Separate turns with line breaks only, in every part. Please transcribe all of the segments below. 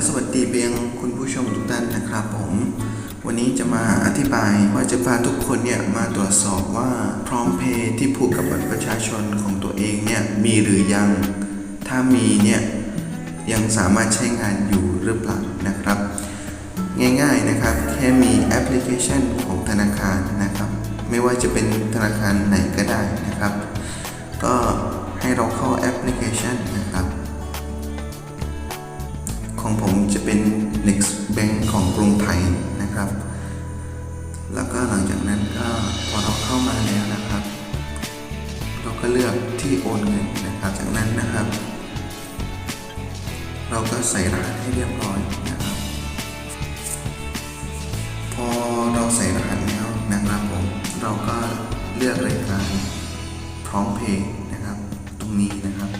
และสวัสดีเบียงคุณผู้ชมทุกท่านนะครับผม วันนี้จะมาอธิบายว่าจะพาทุกคนเนี่ยมาตรวจสอบว่าพร้อมเพย์ที่ผูกกับบัตรประชาชนของตัวเองเนี่ยมีหรือยัง ถ้ามีเนี่ยยังสามารถใช้งานอยู่หรือเปล่านะครับ ง่ายๆนะครับแค่มีแอปพลิเคชันของธนาคารนะครับ ไม่ว่าจะเป็นธนาคารไหนก็ได้นะครับ ก็ให้เราเข้าแอปพลิเคชันนะครับ เราก็เลือกที่โอนเงินนะครับ จากนั้นนะครับ เราก็ใส่รหัสให้เรียบร้อยนะครับ พอเราใส่รหัสแล้วนะครับผมเราก็เลือกรายการพร้อมเพย์นะครับ ตรงนี้นะครับ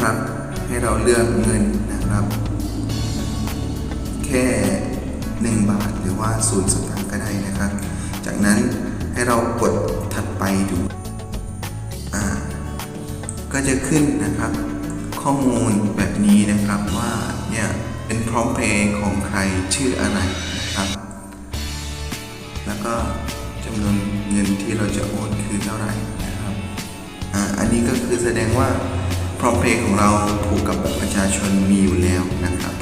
นะครับ ให้เราเลือกเงินนะครับ แค่ 1 บาทหรือว่า0สตางค์ก็ได้นะครับ จากนั้นให้เรากดถัดไปดูอ่าก็จะขึ้นนะครับ ข้อมูลแบบนี้นะครับว่าเนี่ยเป็นพร้อมเพย์ของใครชื่ออะไรนะครับ แล้วก็จำนวนเงินที่เราจะโอนคือเท่าไหร่นะครับอ่าอันนี้ก็คือแสดงว่า พร้อเพย์ของเราผูกกับบัตรประชาชนมีอยู่แล้วนะครับ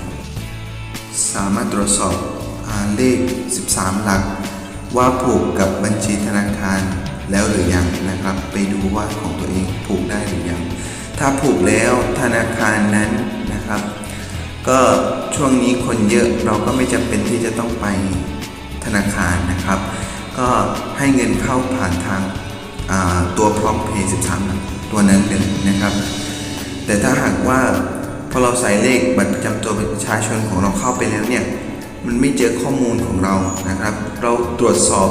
สามารถตรวจสอบอเลข 13 หลัก ว่าผูกกับบัญชีธนาคารแล้วหรือยังนะครับ ไปดูว่าของตัวเองผูกได้หรือยัง ถ้าผูกแล้วธนาคารนั้นนะครับ ก็ช่วงนี้คนเยอะเราก็ไม่จำเป็นที่จะต้องไปธนาคารนะครับ ก็ให้เงินเข้าผ่านทางตัวพร้อมเพย์13 ตัวนั้นเลยนะครับ แต่ถ้าหากว่าพอเราใส่เลขบัตรประจำตัวประชาชนของเราเข้าไปแล้วเนี่ยมันไม่เจอข้อมูลของเรานะครับ เราตรวจสอบ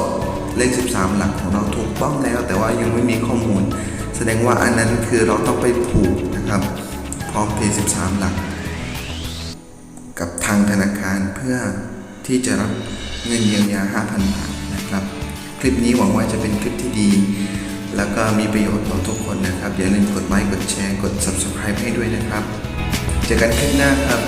เลข 13 หลักของเราถูกต้องแล้ว แต่ว่ายังไม่มีข้อมูล แสดงว่าอันนั้นคือเราต้องไปผูกนะครับพร้อมเพย์13 หลัก กับทางธนาคารเพื่อที่จะรับเงินเยียวยา 5,000 บาทนะครับ คลิปนี้หวังว่าจะเป็นคลิปที่ดี แล้วก็มีประโยชน์ต่อทุกคนนะครับ อย่าลืมกดไลค์กดแชร์กด subscribe ให้ด้วยนะครับ เจอกันคลิปหน้าครับ